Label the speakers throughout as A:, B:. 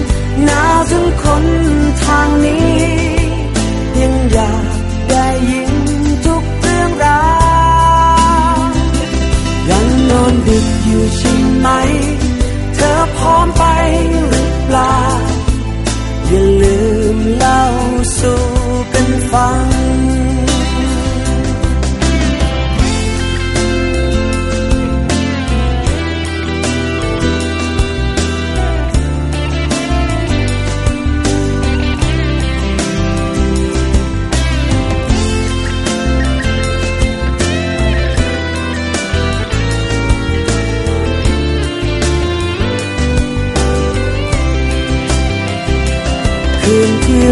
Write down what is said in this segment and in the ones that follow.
A: หนาวถึงคนทางนี้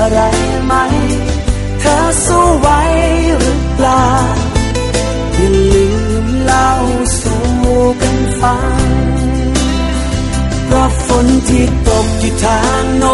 A: อะไรไหม เธอสู้ไหวหรือเปล่า อย่าลืมเล่าสู่กันฟัง เพราะฝนที่ตกอยู่ทางโน้น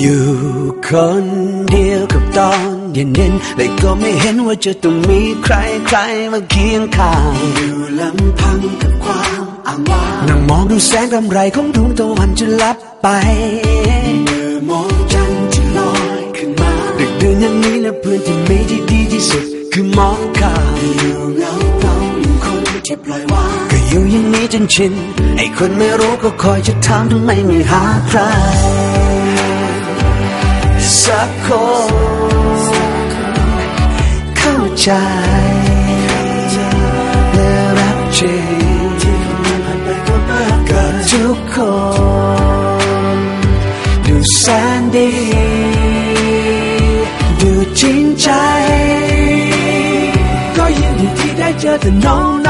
A: อยู่คนเดียวกับตอนเย็นๆเลยก็ไม่เห็นว่าจะต้องมีใครใครมาเคียงข้างอยู่ลำพังกับความอ้างว้างนั่งมองดูแสงรำไรของดวงตะวันจะลับไปเมื่อมองจันทร์ที่ลอยขึ้นมาดึกดื่นอย่างนี้และเพื่อนที่มีที่ดีที่สุดคือมองข้ามอยู่เงาเงาอยู่คนที่ปล่อยวางก็อยู่อย่างนี้จนชินไอ้คนไม่รู้ก็คอยจะถามทำไมไม่หาใคร สักคนเข้าใจและรักจริงกับทุกคนดูแสนดีดูจริงใจ ก็ยินดีที่ได้เจอแต่น้อง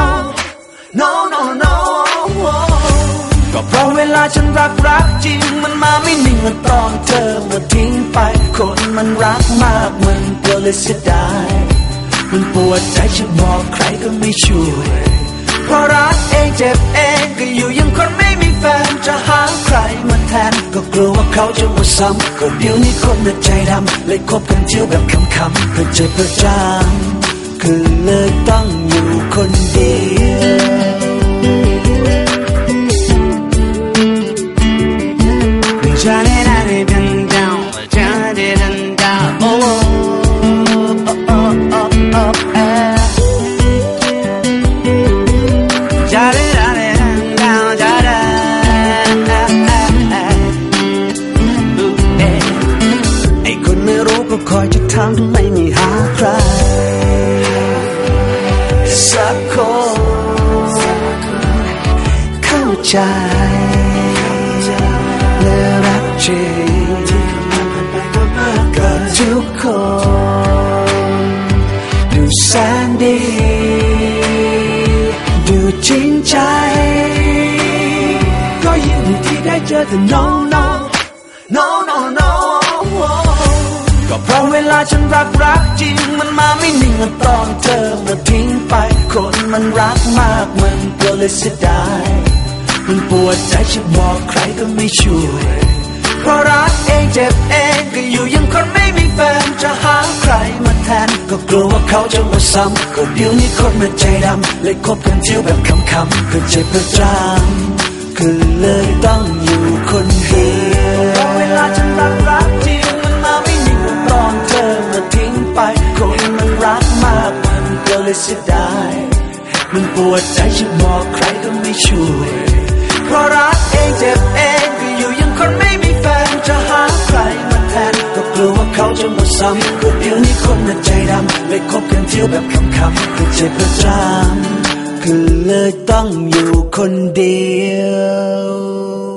A: าะเวลาฉันรักรักจริง มันมาไม่นิ่งมันตอนเธอมาทิ้งไป คนมันรักมากมันก็เลยเสียดายมันปวดใจจะบอกใครก็ไม่ช่วยเพราะรักเองเจ็บเองก็อยู่ยังคนไม่มีแฟนจะหาใครมาแทน ก็กลัวว่าเขาจะมาซ้ำก็เดี๋ยวนี้คนน่ะใจดำเลยคบกันเที่ยวแบบคำๆเพื่อใจเพื่อจางคือเลยต้องอยู่คนเดียว ใจและรักจริงกับทุกคนดูแสนดี ดูจริงใจ ก็ยินดีที่ได้เจอแต่ no no no no no ก็เพราะเวลาฉันรักรักจริง มันมาไม่นิ่งตอนเธอมาทิ้งไป คนมันรักมากมันก็เลยเสียดาย มันปวดใจจะบอกใครก็ไม่ช่วย เพราะรักเองเจ็บเองก็อยู่ยังคนไม่มีแฟนจะหาใครมาแทน ก็กลัวว่าเขาจะมาซ้ำก็เดี๋ยวนี้คนมันใจดำเลยคบกันเที่ยวแบบคำๆเพื่อเจ็บเพื่อจำคือเลยต้องอยู่คนเดียวเพราะเวลาฉันรักรักจริงมันมาไม่นิ่งมันตอนเธอมาทิ้งไปคนมันรักมากมันก็เลยเสียดายมันปวดใจจะบอกใครก็ไม่ช่วย เพราะรักเองเจ็บเองก็อยู่ยังคนไม่มีแฟนจะหาใครมาแทนก็กลัวว่าเขาจะหมดซ้ำก็เดี๋ยวนี้คนน่ะใจดำเลยคบกันเที่ยวแบบคำๆเพื่อเจ็บประจำก็เลยต้องอยู่คนเดียว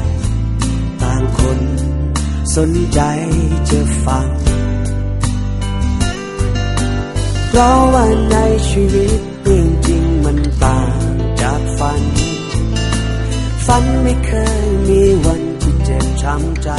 A: คน สนใจจะฟัง เพราะว่าในชีวิตเรื่องจริงมันต่างจากฝัน ฝันไม่เคยมีวันที่เจ็บช้ำใจ